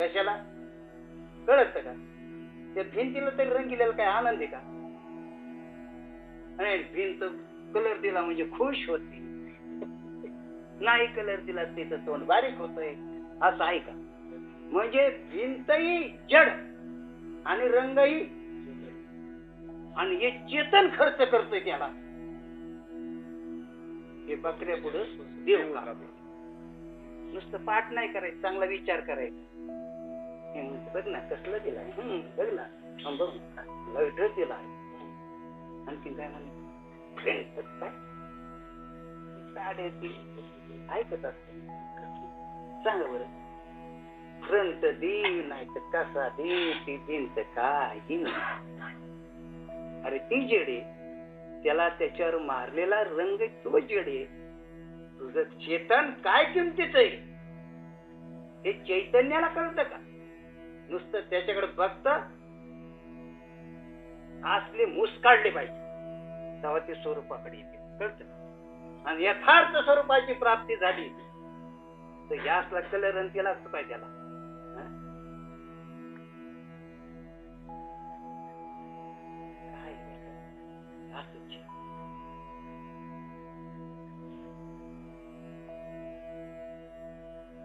कशाला? कळत का? त्या भिंतीला तरी रंगीला काय आनंद आहे का? आणि भिंत कलर दिला म्हणजे खुश होती. नाही कलर दिला तिचं तोंड बारीक होतंय. असं आहे का? म्हणजे भिंतही जड आणि रंगही आणि हे चेतन खर्च करतोय त्याला. हे बकऱ्या पुढे देऊ नुसतं पाठ नाही करायचं चांगला विचार करायचा. बघ ना कसलं दिलाय हम्म, बघ ना. बघ. ड्रेस दिलाय आणखी काय म्हणे? फ्रेंड काय? साड्याची ऐकत असते. सांगा बरं. फ्रंट दे नाही तर कसा दे ती भिंत काही अरे ती जेडे त्याला त्याच्यावर मारलेला रंग तो जेडे तुझं चेतन काय किमतीच आहे? हे चैतन्याला कळतं का? नुसतं त्याच्याकडे बघत असले मुस काढले पाहिजे. तेव्हा ते स्वरूपाकडे येते. कळत आणि यथार्थ स्वरूपाची प्राप्ती झाली तर या असला कलर आणि त्याला असतं पाहिजे त्याला.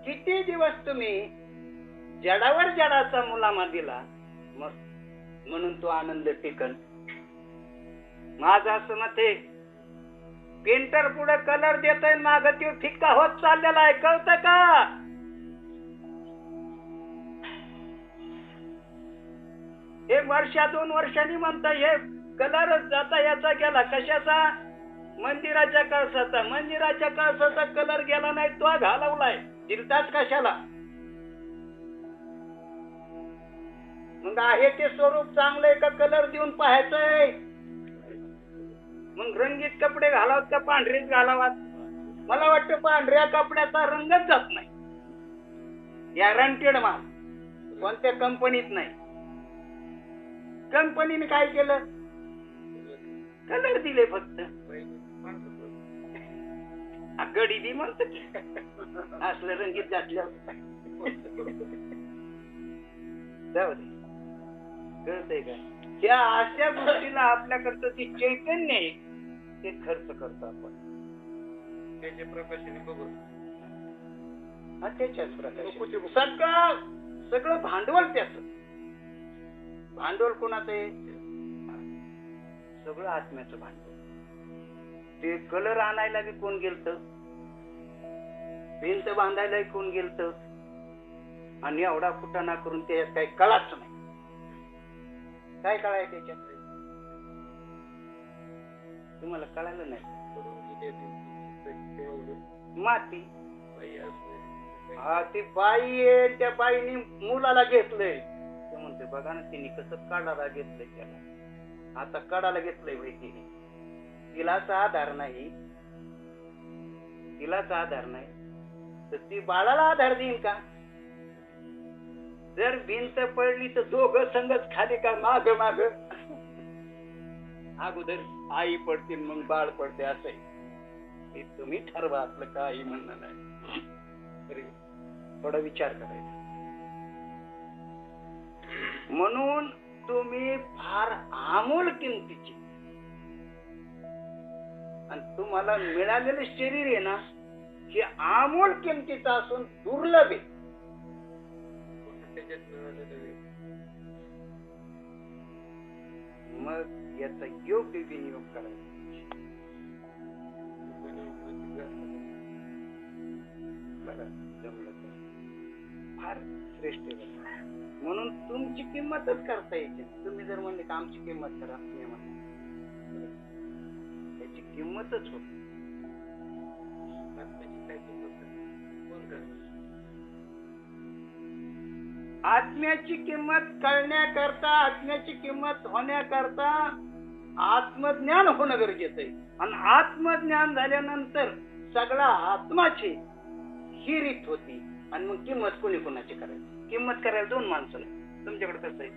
किती दिवस तुम्ही जडावर जडाचा मुलामा दिला मग म्हणून तो आनंद टिकन माझं असं मत आहे पेंटर पुढे कलर देतोय माग तो फिक्का होत चाललेला आहे कळतं का? हे वर्षा दोन वर्षांनी म्हणता हे कलरच जाता याचा गेला कशाचा? मंदिराच्या कळसाचा. मंदिराच्या कळसाचा कलर गेला नाही तो घालवलाय. दिलताच कशाला? मग आहे ते स्वरूप चांगलंय का कलर देऊन पाहायचंय? मग रंगीत कपडे घालावत का पांढरेच घालावात? मला वाटतं पांढऱ्या कपड्याचा रंगच जात नाही. गॅरंटेड माल. कोणत्या कंपनीत नाही. कंपनीने काय केलं? कलर दिले फक्त. आ, गडी बी म्हणत असलं रंगीत घातल्या जाऊ दे. कळतंय का त्या अशा गोष्टीला आपल्याकडचं जे चैतन्य आहे ते खर्च करतो आपण. त्याचे प्रकाशाने बघून. हा त्याच्याच प्रकारे सगळं सगळं भांडवल त्याच. भांडवल कोणाचं आहे? सगळं आत्म्याचं भांडवल. ते कलर आणायला बी कोण गेलत? भिंत बांधायला कोण गेलत? आणि एवढा फुटाणा करून त्याच्यात काही कळाच नाही. काय कळाय त्याच्यात? तुम्हाला कळालं नाही? माती. हा ती बाई आहे त्या बाईने मुलाला घेतलंय. ते म्हणते बघा ना तिने कसं काढायला घेतलंय त्याला. आता काढायला घेतलंय बाई तिने. तिलाच आधार नाही. तिलाच आधार नाही. तर ती बाळाला आधार देईन का? जर भिंत पडली तर दोघं संगच खाली का माग माग? अगोदर आई पडतील मग बाळ पडते असं आहे हे तुम्ही ठरवा आपलं काही म्हणणं नाही. तरी थोडा विचार करायचा. म्हणून तुम्ही फार आमूल किमतीची. आणि तुम्हाला मिळालेलं शरीर आहे ना हे आमूल किमतीचं असून दुर्लभ आहे. मग याचा योग्य विनियोग करायचा. फार श्रेष्ठ म्हणून तुमची किंमतच करता येते तुम्ही जर म्हणले का आमची किंमत करा मी म्हणतो त्याची किंमतच होती कोण करणार? आत्म्याची किंमत कळण्याकरता आत्म्याची किंमत होण्याकरता आत्मज्ञान होणं गरजेचं आहे. आणि आत्मज्ञान झाल्यानंतर सगळा आत्माची ही रीत होती. आणि मग किंमत कोणी कोणाची करायची? किंमत करायला दोन माणसं नाही तुमच्याकडे कसं आहे?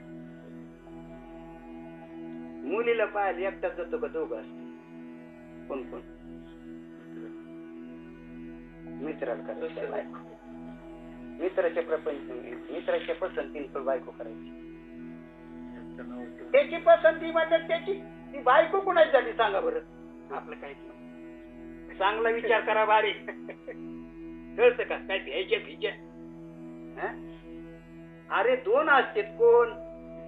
मुलीला पाहायला एकटाच जातो का दोघं असते कोण कोण? मित्राला करायचं. मित्राच्या प्रपंच मित्राच्या पसंतीने तो बायको करायची. त्यांचं पसंती म्हणजे त्याची ती बायको कुणाची झाली सांगा बरं. आपलं नाही. चांगला विचार करा बारी. कळतं का? काय भ्यायच्या भिच्या हं? अरे दोन असतात कोण?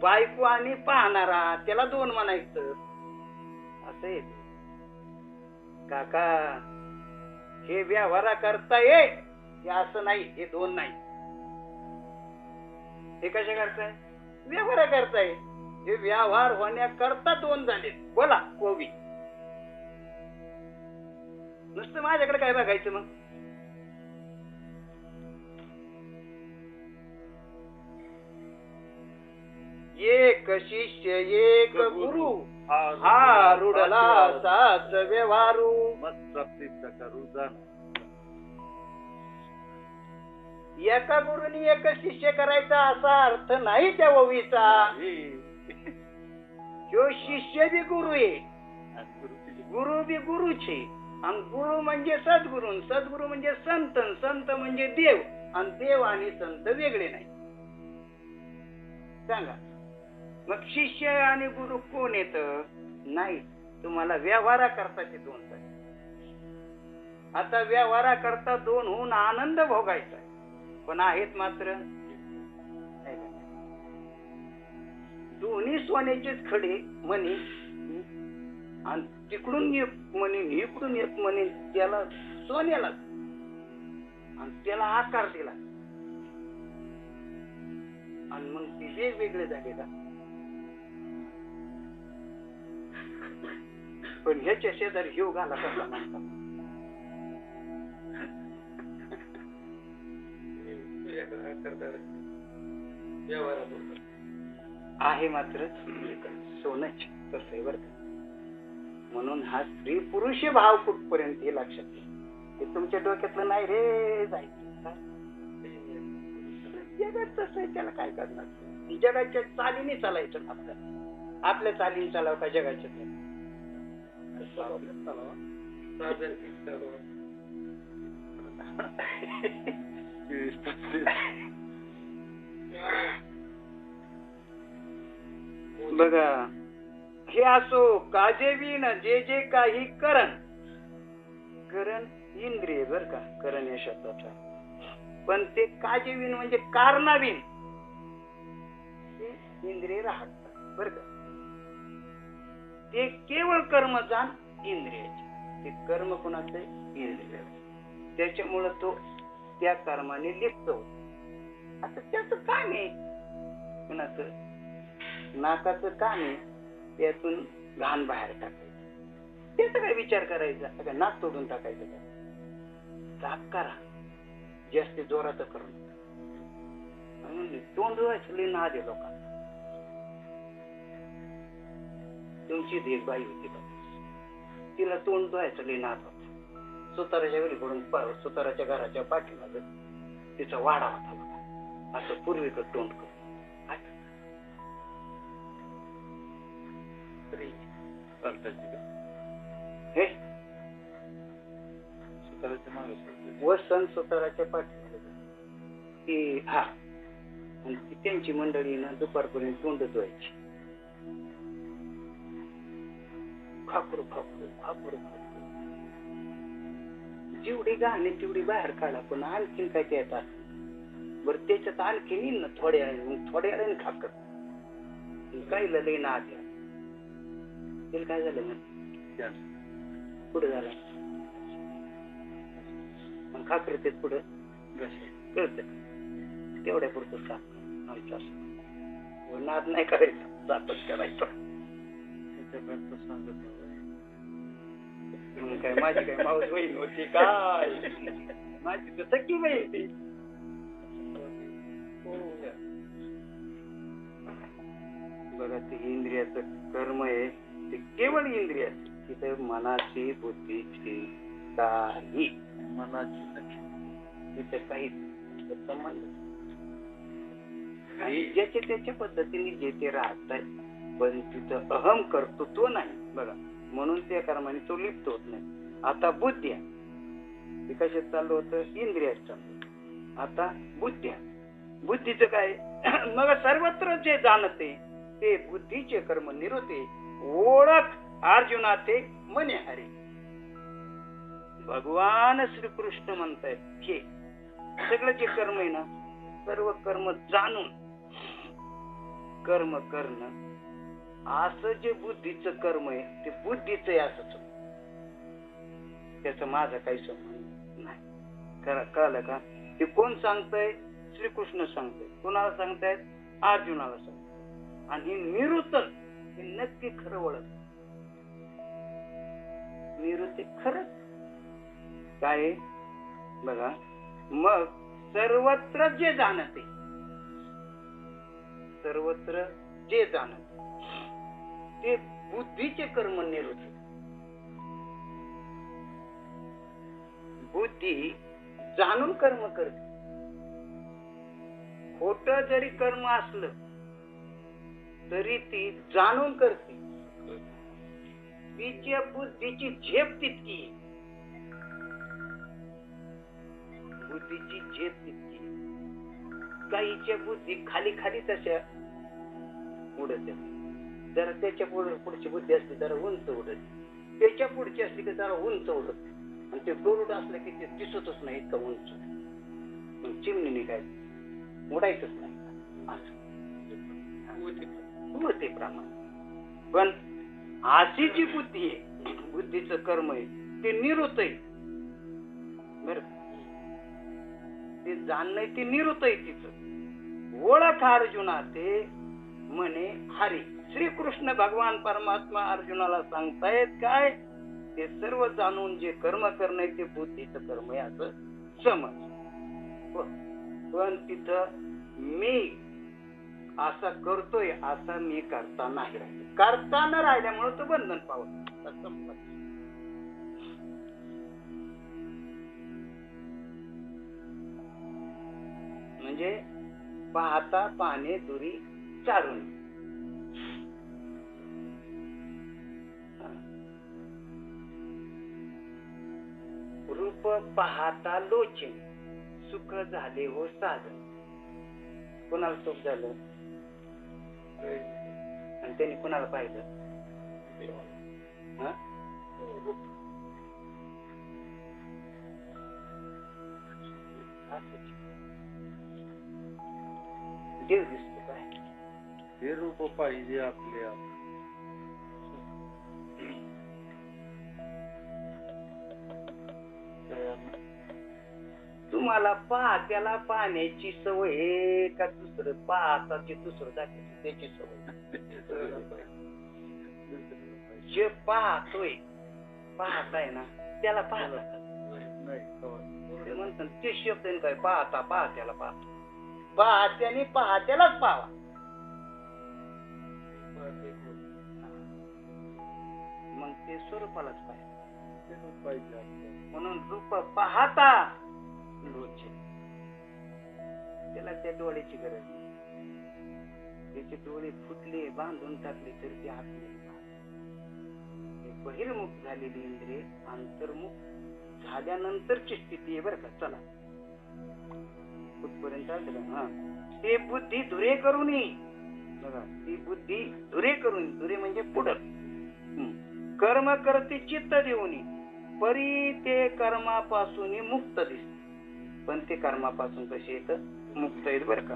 बायको आणि पाहणारा त्याला दोन म्हणायचं. असं. काका हे व्यवहारा करता ये हे असं नाही हे दोन नाही. हे कशा करताय? व्यवहार करताय. हे व्यवहार होण्याकरता दोन झाले बोला कोवी. नुसतं माझ्याकडे काय बघायचं मग? एक शिष्य एक गुरु. हा रुडला साच व्यवहारू. मत प्राप्तीचा करू जाण एका गुरुनी एक शिष्य करायचा असा अर्थ नाही त्या ओवीचा. जो शिष्य बी गुरु आहे. गुरु बी गुरुचे. आणि गुरु म्हणजे सद्गुरु सद्गुरु म्हणजे संत संत म्हणजे देव. आणि देव आणि संत वेगळे नाही. सांगा. मग शिष्य आणि गुरु कोण येत नाही. तुम्हाला व्यवहारा करता ते दोन. आता व्यवहारा करता दोन होऊन आनंद भोगायचा. पण आहेत मात्र. दोन्ही सोन्याचेच खडे म्हणे. आणि तिकडून एक म्हणे इकडून एक म्हणे त्याला सोन्याला. आणि त्याला आकार दिला. आणि मग ते वेगवेगळे झाले का? पण ह्याच्या शेजारी हिव घाला कसला म्हणतात आहे मात्र सोनच तसं आहे बरं म्हणून हा स्त्री पुरुष भाव कुठपर्यंत हे लक्षात घ्या ते तुमच्या डोक्यातलं नाही रे जायचं? जगात तसं त्याला काय करणार? जगाच्या चालीने चालायचं आपल्याला आपल्या चालीने चालावं का जगाच्या बघा हे असो काजेवीन जे जे काही करण करण इंद्रिय बर का करण या शब्दाचा. पण ते काजेवीन म्हणजे कारणावीन ते इंद्रिय राहतात बर का. ते केवळ कर्म जाण इंद्रियाचे ते कर्म कोणाचे इंद्रिय त्याच्यामुळं तो त्या कर्माने लिप्त होत आता त्याच काम आहे. कुणाचं? नाकाचं काम आहे. त्यातून घाण बाहेर टाकायचं. त्याचा काय विचार करायचा. का नाक तोडून टाकायचं का ताक करा. जास्त जोरात करून. म्हणून तोंड धुवायचं ना दे लोकांना. तुमची एक होती का तिला तोंड धुवायचं लई सुताराच्या घरी पडून प- सुताराच्या घराच्या पाठीमाग तिचा वाडा होता बघा. असं पूर्वीकडे तोंड करून. हे? वसन सुताराच्या पाठीमागे. ती हा. आणि त्यांची मंडळी ना दुपारपर्यंत तोंड धुवायची. खाकरू खाकरू खाकरू खाकरू. जेवढी गाणे तेवढी बाहेर काढा. पण आणखीन काय त्यात असं बरं त्याच्यात आणखीन येईल ना थोड्या वेळाने. थोड्या वेळाने खाकर काही लई ना आधी? तिला काय झालं मग? पुढे झालं? मग खाकर ते पुढे कळत तेवढ्या पुरतं साफ आमचं असं. व नाद नाही करायचा. साफच करायचं. मग काय माझी काय माऊस बहीण होती काय? माझी तर सख्खी बहीण ती बघा ते इंद्रियाचं कर्म आहे ते केवळ इंद्रियाचं तिथे मनाची बुद्धीची काही. मनाची तिथे काही संबंध आणि ज्याच्या त्याच्या पद्धतीने जे ते राहत आहे पण तिथं अहम करतो तो नाही. बघा म्हणून त्या कर्माने तो लिप्त होत नाही. आता बुद्ध्या विकसित चाललं होतं इंद्रियात चाललं आता बुद्ध्या बुद्धीचं काय? मग सर्वत्र जे जाणते ते बुद्धीचे कर्म निरुते. ओळख अर्जुना ते मने हरे भगवान श्रीकृष्ण म्हणतायत हे सगळं जे कर्म आहे ना सर्व कर्म जाणून कर्म करणं असं जे बुद्धीचं कर्म आहे ते बुद्धीचं आहे असं समज. त्याचा माझा काही संबंध नाही. कळलं का? ते कोण सांगतय? श्रीकृष्ण सांगतय. कोणाला सांगतायत? अर्जुनाला सांगतायत आणि निरुतर हे नक्की खरं ओळख निरुते खरंच काय बघा. मग सर्वत्र जे जाणते सर्वत्र जे जाणते ते बुद्धीचे कर्म निरुच बुद्धी जाणून कर्म करते. खोट जरी कर्म असलं तरी ती जाणून करते. तिच्या बुद्धीची झेप तितकी बुद्धीची झेप तितकी काहीच्या बुद्धी खाली खाली तशा उडत जरा त्याच्या पुढे पुढची बुद्धी असली जरा उंच उडत. त्याच्या पुढची असली की जरा उंच उडत. आणि ते गरुड असलं की ते दिसतच नाही इतकं उंच. मग चिमणी निघायचं उडायचंच नाही. असं. मूर्तीप्रमाणे पण अशी जी बुद्धी आहे बुद्धीचं कर्म आहे ते निरुत आहे. बर ते जाणणं ते निरुत आहे तिचं. ओळख अर्जुना ते म्हणे हरी. श्रीकृष्ण भगवान परमात्मा अर्जुनाला सांगतायत काय? ते सर्व जाणून जे कर्म करणे ते बुद्धीचं कर्म आहे असं समज. हो. पण तिथं मी असा करतोय असा मी करता नाही राहिलो. करता न राहिल्यामुळे तो बंधन पावत असं म्हणजे पाहता पाहणे दुरी चारून रूप पाहता लोचे सुख झाले हो साधन. कोणाला सुख झालं? आणि त्यांनी कोणाला पाहिलं? देव दिसतो काय हे रूप पाहिजे आपल्या तुम्हाला पाहत्याला पाहण्याची सवय आहे का दुसरं? पाहताची दुसरं दाखवतो त्याची सवय. जे पाहतोय पाहताय ना त्याला पाहत ते म्हणतात ते शब्द आहे काय? पाहता पाहत्याला पाहतो. पाहत्याने पाहत्यालाच पाहा मग ते स्वरूपालाच पाहिजे. म्हणून रूप पाहता लोचे. त्याला त्या डोळ्याची गरज नाही. त्याचे डोळे फुटले बांधून टाकले तरी ते आतमध्ये बहिर्मुख झालेली इंद्रिय अंतर्मुख झाल्यानंतरची स्थिती आहे बरं का. चला. कुठपर्यंत आलं? हा. ते बुद्धी धुरे करून बघा ती बुद्धी धुरे करून धुरे म्हणजे पुढं. हम्म. कर्म करते चित्त देऊन परी ते कर्मापासून मुक्त दिसते. पण ते कर्मापासून कसे येत? मुक्त आहेत बर का.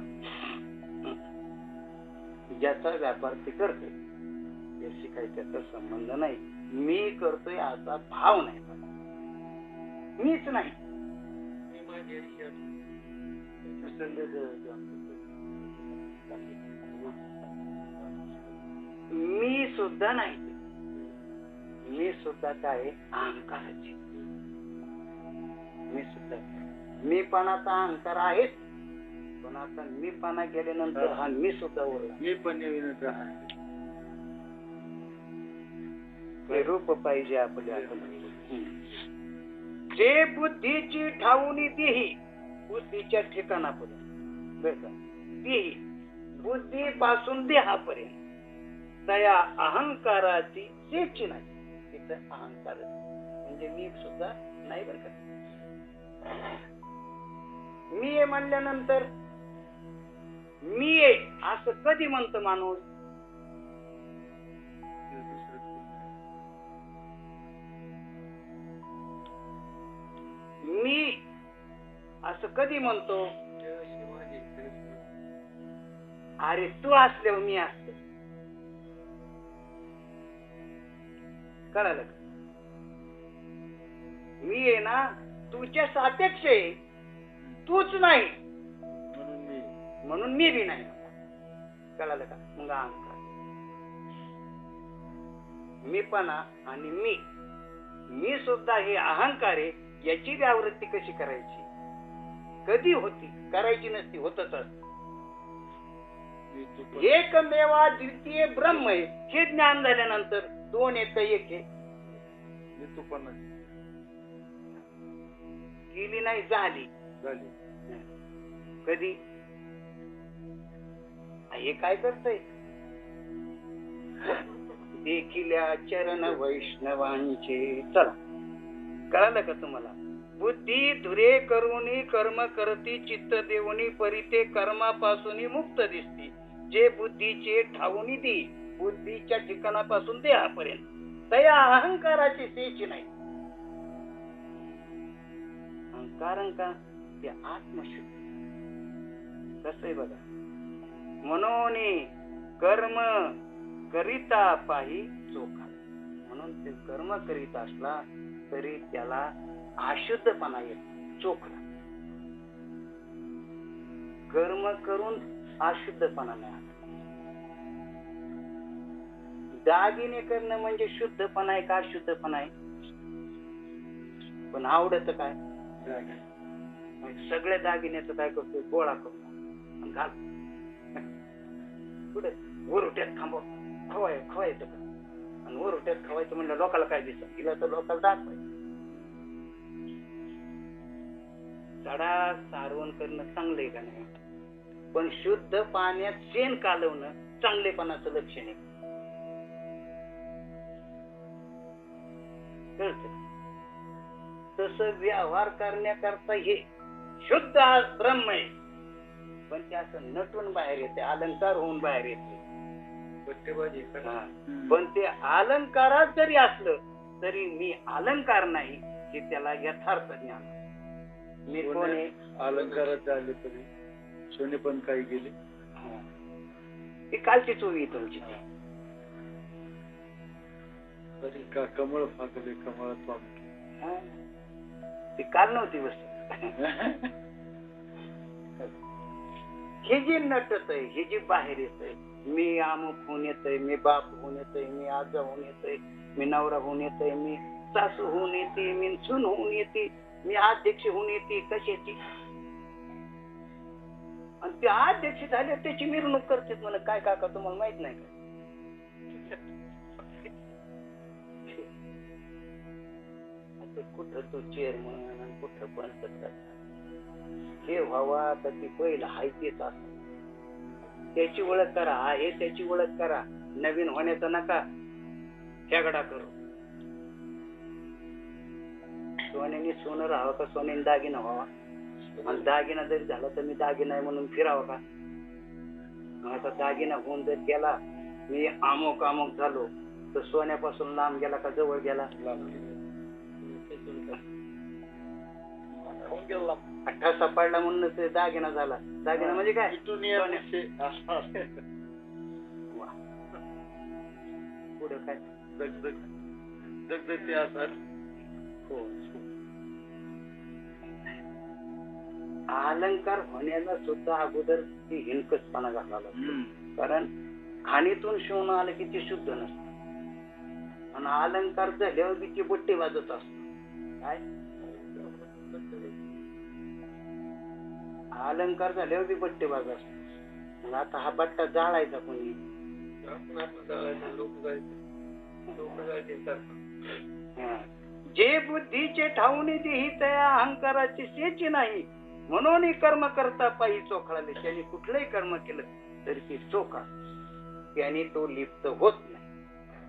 ज्याचा व्यापार ते करते. याशी काही त्याचा संबंध नाही. मी करतोय असा भाव नाही. मीच नाही. मी सुद्धा नाही. मी सुद्धा काय आहे? अहंकाराची. मी सुद्धा मीपणाचा अहंकार आहेच. पण आता मीपणा गेल्यानंतर हा. मी सुद्धा ओळला मी पण रूप पाहिजे आपल्या जे बुद्धीची ठाऊनी देही बुद्धीच्या ठिकाणापर्यंत. बरं का? देही बुद्धीपासून देहापर्यंत. त्या अहंकाराची शेची नाही. तिथं अहंकार म्हणजे मी सुद्धा नाही बरं का. मी आहे म्हणल्यानंतर मी आहे असं कधी म्हणतो माणूस. मी असं कधी म्हणतो? अरे तू असल्यावर मी असतो. कळालं. का मी आहे ना तुझ्या सापेक्ष आहे. तूच नाही. म्हणून मी. मी बी नाही. कळालं का? मग अहंकार मीपणा आणि मी. मी सुद्धा हे अहंकार आहे याची व्यावृत्ती कशी करायची? कधी होती? करायची नसती होतच मी पण एकमेवा द्वितीय ब्रह्म आहे हे ज्ञान झाल्यानंतर दोन एक एक मी तू गेली नाही झाली. झाली. कधी? हे काय करतय? देखिल्या चरण वैष्णवांचे. चला कळालं का तुम्हाला? बुद्धी धुरे करुनी कर्म करती चित्त देवनी परिते कर्मापासून मुक्त दिसती. जे बुद्धीचे ठाऊनी दी बुद्धीच्या ठिकाणापासून देहापर्यंत. तया अहंकाराची सेची नाही. कारण का? ते आत्मशुद्ध कसं आहे बघा? म्हणून कर्म करिता पाही चोखा. म्हणून ते कर्म करीत असला तरी त्याला अशुद्धपणा येत चोखला कर्म करून अशुद्धपणा नाही दागिने करणं म्हणजे शुद्धपणा आहे का अशुद्धपणा आहे? पण आवडत काय? सगळ्या दागिन्याचं काय करतोय? गोळा आणि घाल पुढे वरुट्यात थांबव. खवाय खवायचं का? आणि वरुट्यात खवायचं म्हणलं लोकाला काय दिसत? तिला तर लोकाला दाखवायचं. सडा सारवण करणं चांगलंय का नाही? पण शुद्ध पाण्यात शेण कालवणं चांगलेपणाचं लक्षण आहे. कळत तस व्यवहार करण्याकरता हे शुद्ध आज ब्रह्म आहे. पण ते असं नटून बाहेर येते अलंकार होऊन बाहेर येते. पण ते अलंकारात जरी असलं तरी मी अलंकार नाही हे त्याला यथार्थ ज्ञान मी कोण अलंकारात झाले तरी? सोने पण काही गेले? हा. ती कालची चोवी आहे तुमची. ती. तरी का कमळ फाकले हा. ती काल नव्हती वस्तू. हे जे नटत आहे हे जे बाहेर येत आहे मी अमुक होऊन येतोय मी बाप होऊन येतोय मी आजा होऊन येतोय मी नवरा होऊन येतोय मी सासू होऊन येते मी सून होऊन येते मी अध्यक्ष होऊन येते कशाची? आणि ते अध्यक्ष झाले त्याची मिरवणूक करते मला काय काका तुम्हाला माहीत नाही का? कुठं तो चेअरमन आणि कुठं पण हे व्हावा तर ती पहिलं हाय तेच असत. त्याची ओळख करा. आहे त्याची ओळख करा. नवीन होण्याचा नका. झगडा करू. सोन्याने सोनं राहावं का? सोन्याने दागिना व्हावा. आणि दागिना जरी झाला तर मी दागिना आहे म्हणून फिरावं का? आता दागिना होऊन जर गेला मी आमोक अमुक झालो तर सोन्यापासून लांब गेला का? जवळ गेला. अठ्ठा सापडला म्हणून ते दागिना झाला. दागिना म्हणजे काय. पुढं काय? दगदग दगदग ते असणार हो. अलंकार होण्याला सुद्धा अगोदर ती हिणकसपणा घालावा लागतो. कारण खाणीतून शिवणं आलं की ते शुद्ध नसतं. आणि अलंकार झाल्यावर बी ती बट्टे वाजत असत काय? अलंकार झाल्यावर ती बट्टे वाजत असत मग आता हा बट्टा जाळायचा कोणी? जे बुद्धीचे ठाऊनी देही तया अहंकाराची सेची नाही. म्हणून कर्म करता पायी चोखळाले. त्यांनी कुठलंही कर्म केलं तरी ते चोखा. त्याने तो लिप्त होत नाही.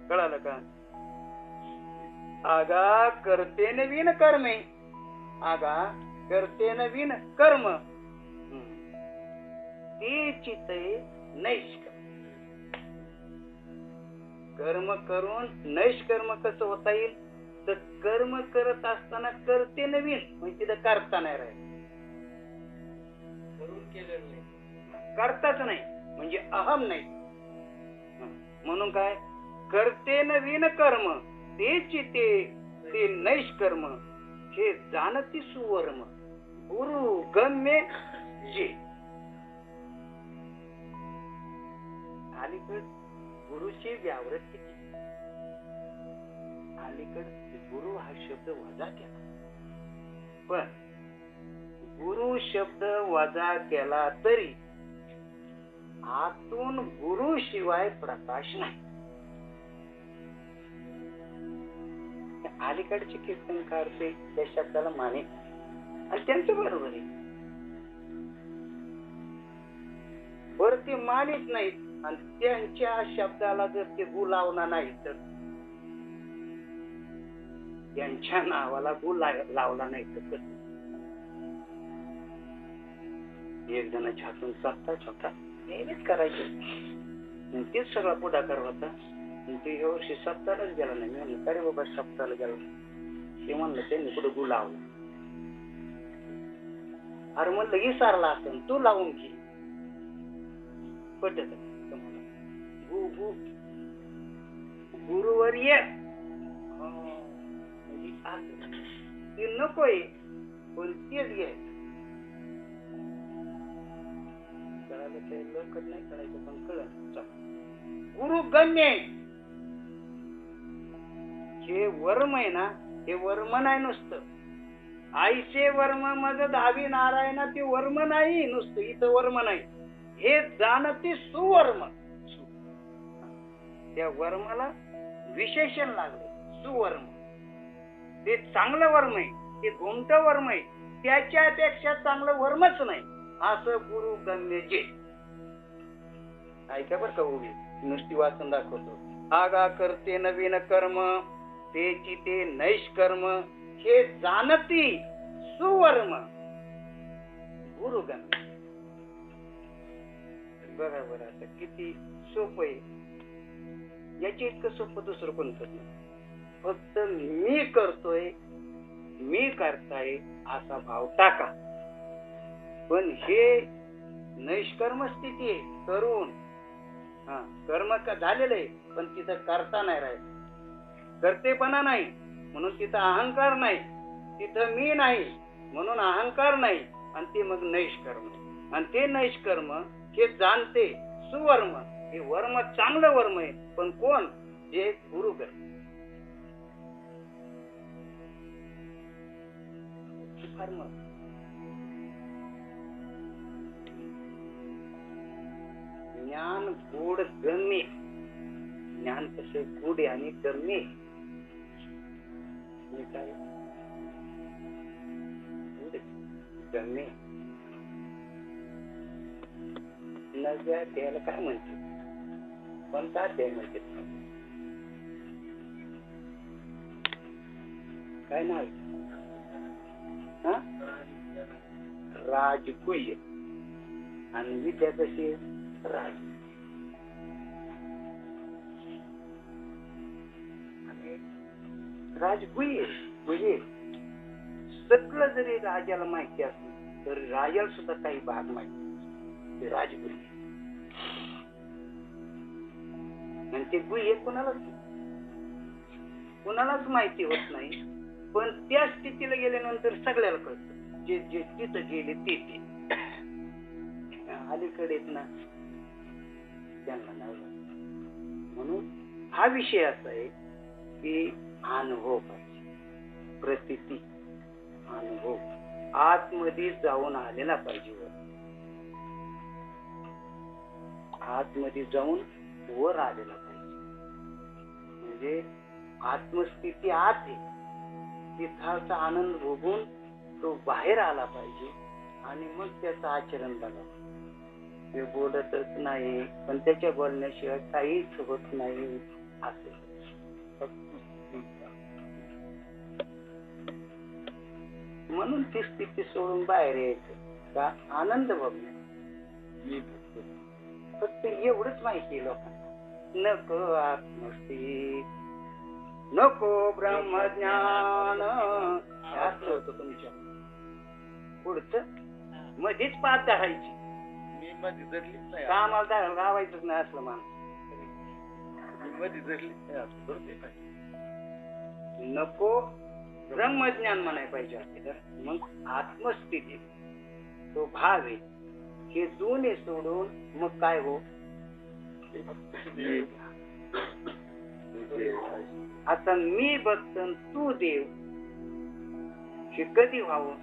कळालं का? आगा करते नवीन कर्मे. आगा करते नवीन कर्म. ते चित नैष्कर्म. कर्म करून नैष्कर्म कसं होता येईल? तर कर्म करत असताना करते नवीन म्हणजे तिथं करता नाही राहील. करताच नाही म्हणजे अहम नाही. म्हणून काय? करते नवीन कर्म ते चिते ते नैष्कर्म हे जाणती सुवर्म गुरु गम्य जे. अलीकड गुरुची व्यावृत्ती किती अलीकड गुरु हा शब्द वजा केला. पण गुरु शब्द वजा केला तरी आतून गुरु शिवाय प्रकाश नाही. अलीकडचे कीर्तनकार ते त्या शब्दाला माने आणि त्यांचं बरोबर आहे. बर ते मानित नाहीत. आणि त्यांच्या शब्दाला जर ते गु लावणार नाही तर त्यांच्या नावाला गु ला- लावला नाही तर कस? एक जणाच्या हातून सत्ता छोटा नेहमीच करायचे. आणि तेच सगळा पुढाकार होता. ते ह्या वर्षी सप्तालाच गेला नाही. मी म्हणलं अरे बाबा सप्ताला गेला नाही. ते म्हणलं त्यांनी कुठं गु लावला? अरे म्हणलं विसारला असेल तू लावून घे. पटत गुरुवर्य ती गुरुवर ये. हो. नकोय बोलतीच घे कळालं ते लवकर नाही कळायचं पण कळत गुरु गण्य आहे. हे वर्म आहे ना हे वर्म नाही नुसतं. आईचे वर्म मज दहावी नारायणा ते वर्म नाही नुसतं इथं वर्म नाही. हे जाणते सुवर्म. त्या वर्माला विशेषण लागले. सुवर्म. ते चांगलं वर्म आहे. ते गोमट वर्म आहे. त्याच्यापेक्षा चांगलं वर्मच नाही. असं गुरु गम्य जे ऐका बर का उभी. नुसती वाचून दाखवतो. आगा करते नवीन कर्म. तेची ते नैष्कर्म. हे जाणती सुवर्म. गुरुगम्य बघा बरं आता किती सोपं आहे. याची इतकं सोपं दुसरं कोण करत फक्त मी करतोय मी करताय असा भाव टाका. पण हे निष्कर्म स्थिती आहे करून. हा कर्म का झालेलं आहे पण तिथं करता नाही राहिलं. करतेपणा नाही म्हणून तिथं अहंकार नाही. तिथं मी नाही म्हणून अहंकार नाही आणि ते मग नैष्कर्म. आणि ते नैष्कर्म हे जाणते सुवर्म. हे वर्म चांगलं वर्म आहे पण कोण? जे गुरु कर. ज्ञान गोड गम्य ज्ञान कसे गोड आणि गम्य गम्य नजर त्याला काय म्हणते? कोणता अध्याय म्हणजे? काय नाव? राजकुय. आणि विद्या कशी राज. राजकुय म्हणजे सगळं जरी राजाला माहिती असलं तरी राजाला सुद्धा काही भाग माहिती राजकुय. आणि ते गुह्य कुणालाच कोणालाच कोणालाच माहिती होत नाही. पण त्या स्थितीला गेल्यानंतर सगळ्याला कळतं. जे जे तिथं गेले ते ते. अलीकडे ना त्यांना नाही म्हणून हा विषय असा आहे की अनुभव पाहिजे प्रतिती अनुभव आतमध्ये जाऊन आलेला पाहिजे वर. आतमध्ये जाऊन वर आलेला पाहिजे म्हणजे आत्मस्थिती आत आहे तिथाचा आनंद भोगून तो बाहेर आला पाहिजे आणि मग त्याचं आचरण बघा ते बोलतच नाही पण त्याच्या बोलण्याशिवाय काहीच होत नाही असं. म्हणून ती स्थिती सोडून बाहेर यायचं. का? आनंद बघण्या मी फक्त एवढंच माहिती लोकांना. नको आत्मस्ती. नको ब्रह्मज्ञान. असलं होतं तुमच्या. पुढचं? मध्येच पाच धरायची. मी मध्ये धरलीच नाही. कामाला धरायला लावायचंच नाही असलं माणूस. मी मध्ये धरलीच नाही. असं नाही नको ब्रह्मज्ञान म्हणाय पाहिजे असते. तर मग आत्मस्थिती. तो भाव आहे. हे दोन्ही सोडून मग काय हो? आता मी भक्त तू देव. हे कधी व्हावं?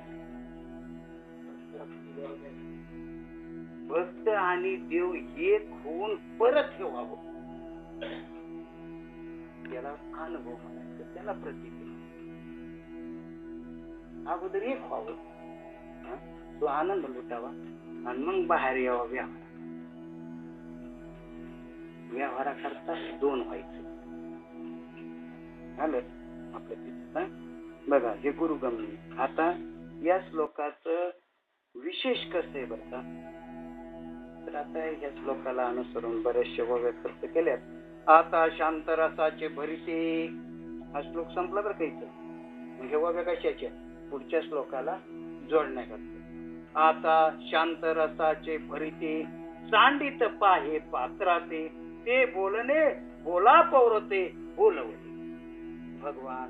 भक्त आणि देव एक होऊन परत हे व्हावं. त्याला अनुभव म्हणायचं त्याला प्रतीक अगोदर एक व्हावं. तो आनंद लुटावा आणि मग बाहेर यावा व्यवहार व्यवहाराकरता दोन व्हायचं. झालं आपलं तिथं बघा हे गुरुगमनी आता या श्लोकाचं विशेष कसं आहे बरं का? तर आता या श्लोकाला अनुसरून बरेचसे वव्या खर्च केल्यात. आता शांत रसाचे भरिते. हा श्लोक संपला बरं काही इथं? मग हे वव्या कशाचे? पुढच्या श्लोकाला जोडण्याकरता आता शांत रसाचे भरिते. सांडित पाहे पात्राते. ते बोलणे बोला पौरते बोलवले भगवान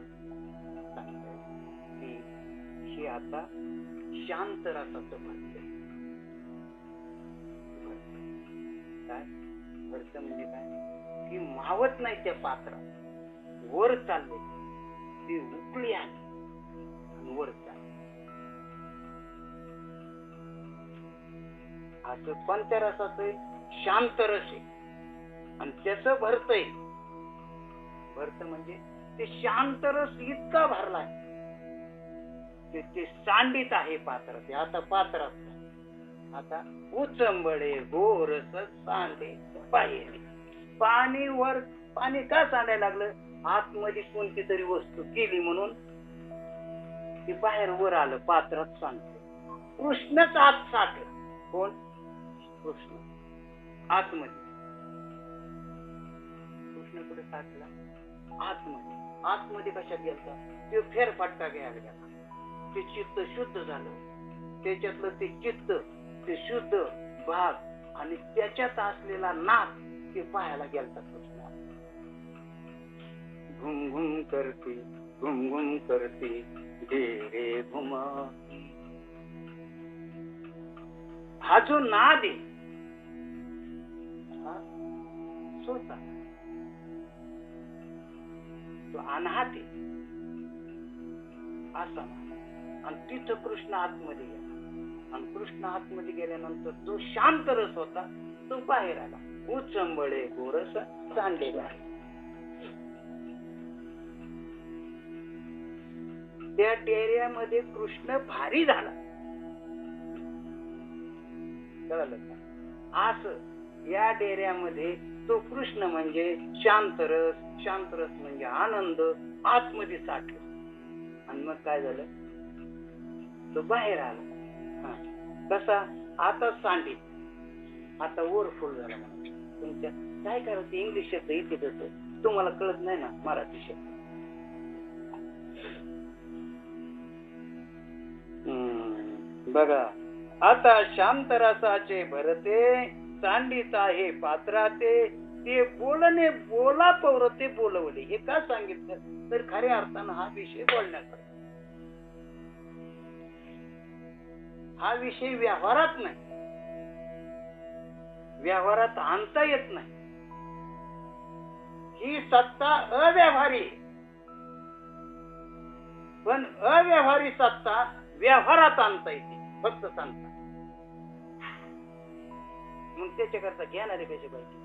की हे आता शांत रसाचं भरत काय? भरत म्हणजे काय? की मावत नाही त्या पात्रात. वर चालले. ती उकळी आली आणि वर चालले. असं कोणत्या रसाचं आहे? शांत रस आहे. आणि त्याच भरतय. भरत म्हणजे ते शांत रस इतका भरलाय. ते ते सांडित आहे पात्र ते आता पात्रात आता उचंबडे गोरस सांडे पाहिजे पाणी वर पाणी का सांडायला लागलं? आतमध्ये कोणती तरी वस्तू केली म्हणून. ती बाहेर वर आलं पात्रात सांडलं. कृष्णच आत साठलं. कोण? कृष्ण. आतमध्ये. कृष्ण आतमध्ये. आतमध्ये कशात गेलता? ते फेरफटका घ्यायला गेला ते चित्त शुद्ध झालं. त्याच्यातलं ते चित्त ते शुद्ध भाग आणि त्याच्यात असलेला नाक ते पाहायला गेलता कृष्ण घुम घुम करते घुम घुम करते धीरे घुम. हा जो नाद आहे स्वतः तो अनाहत. आहे असा आणि तिथं कृष्ण आतमध्ये गेला. आणि कृष्ण आतमध्ये गेल्यानंतर जो शांत रस होता. तो बाहेर आला. उचंबळे गोरस सांडले त्या डेऱ्यामध्ये कृष्ण भारी झाला. कळलं का? असं या डेऱ्यामध्ये तो कृष्ण म्हणजे शांत रस शांत रस म्हणजे आनंद आतमध्ये साठला. आणि मग काय झालं? तो बाहेर आला. कसा? आता सांडी आता ओव्हरफुल झाला तुमच्या काय करायचं इंग्लिश शब्द इथे देतो. तुम्हाला कळत नाही ना मराठी शब्द. बघा. आता शांतरसाचे भरते सांडीचा आहे पात्राते ते बोलणे बोला पौरते बोलवले. हे का सांगितलं? तर खऱ्या अर्थानं हा विषय बोलण्याचा हा विषय व्यवहारात नाही. व्यवहारात आणता येत नाही. ही सत्ता अव्यवहारी पण अव्यवहारी सत्ता व्यवहारात आणता येते. फक्त सांगता. मग त्याच्याकरता घेणारे कसे पाहिजे?